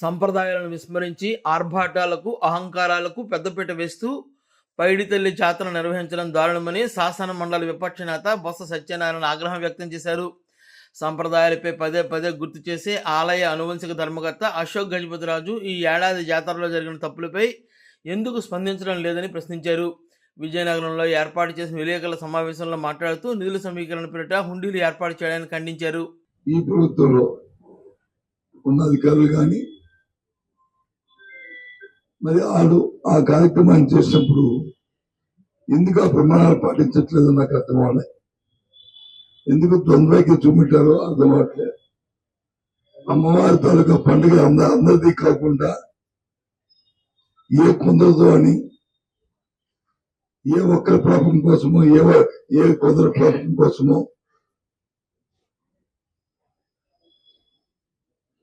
సంప్రదాయాలను విస్మరించి ఆర్భాటాలకు అహంకారాలకు పెద్దపీట వేస్తూ పైడి తల్లి జాతర నిర్వహించడం దారుణమని శాసన మండలి విపక్ష నేత బొత్స సత్యనారాయణ ఆగ్రహం వ్యక్తం చేశారు. సంప్రదాయాలపై పదే పదే గుర్తు చేసే ఆలయ అనువంశిక ధర్మకర్త అశోక్ గజపతిరాజు ఈ ఏడాది జాతరలో జరిగిన తప్పులపై ఎందుకు స్పందించడం లేదని ప్రశ్నించారు. విజయనగరంలో ఏర్పాటు చేసిన విలేకరుల సమావేశంలో మాట్లాడుతూ నిధుల సమీకరణ పేరిట హుండీలు ఏర్పాటు చేయడానికి ఖండించారు. ఈ ప్రభుత్వంలో ఉన్న అధికారులు కానీ మరి వాళ్ళు ఆ కార్యక్రమాన్ని చేసినప్పుడు ఎందుకు ఆ ప్రమాణాలు పాటించట్లేదు నాకు అర్థం అవ్వలే ఎందుకు ద్వంద్వైకి చూపెట్టారో అర్థం అవట్లేదు అమ్మవారి తాలూకా పండుగ అంద అందరిది కాకుండా ఏ కొందరదో అని ఏ ఒక్కరి పాపం కోసమో ఏ వ- ఏ కొందరి పాపం కోసమో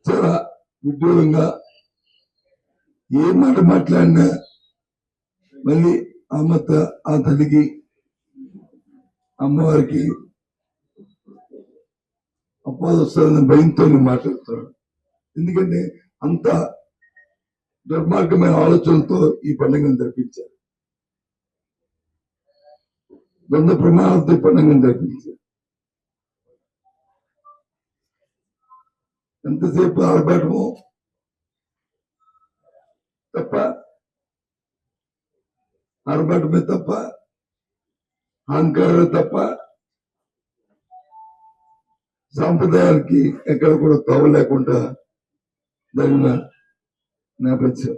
చాలా విడ్డూరంగా ఏ మాట మాట్లాడినా మళ్ళీ అమ్మత ఆ తల్లికి అమ్మవారికి అప్పాలు వస్తారని భయంతో మాట్లాడుతున్నాడు ఎందుకంటే అంత దుర్మార్గమైన ఆలోచనలతో ఈ పండుగను జరిపించారు. ద్వంద్వ ప్రమాణాలతో ఈ పండుగను జరిపించారు. ఎంతసేపు ఆడబడము తప్ప ఆడబడమే తప్ప అహంకారమే తప్ప సాంప్రదాయాలకి ఎక్కడ కూడా తోవ లేకుండా జరిగిన నేపథ్యం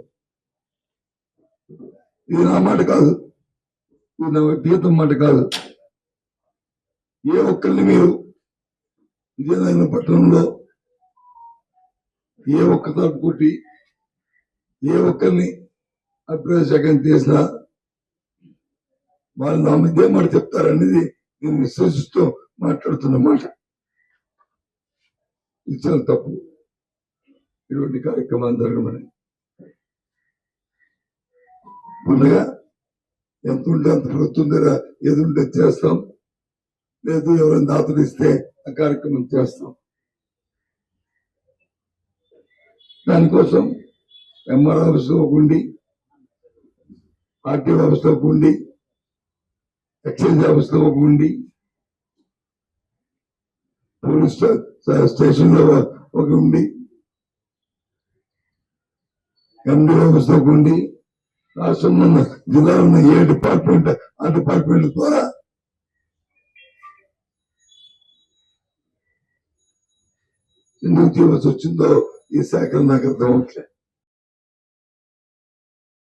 ఇది నా మాట కాదు. ఇది నా వ్యక్తిగతం మాట కాదు. ఏ ఒక్కరిని మీరు విజయనగరం పట్టణంలో ఏ ఒక్క తలుపు కొట్టి ఏ ఒక్కరిని అభ్యాసకం చేసినా వాళ్ళు నా మీద మాట చెప్తారనేది నేను విశ్వసిస్తూ మాట్లాడుతున్న మాట. ఇది చాలా తప్పు. ఇటువంటి కార్యక్రమాలు జరగమని. ముందుగా ఎంత ఉంటే అంత ప్రభుత్వం దగ్గర ఏది ఉంటే చేస్తాం. లేదు ఎవరైనా దాతలిస్తే ఆ కార్యక్రమం చేస్తాం. దానికోసం ఎంఆర్ ఆఫీస్లో ఒక ఉండి ఆర్టీఓ ఆఫీస్లో ఉండి ఎక్సైజ్ ఆఫీస్లో ఒక ఉండి పోలీస్ స్టేషన్లో స్టేషన్లో ఒక ఉండి ఎండి ఆఫీస్లో ఉండి రాష్ట్రంలో ఉన్న జిల్లాలో ఉన్న ఏ డిపార్ట్మెంట్ ఆ డిపార్ట్మెంట్ ద్వారా ఎందుకు తీయవలసి వచ్చిందో ఈ శాఖలు నాకు అర్థం అవట్లేదు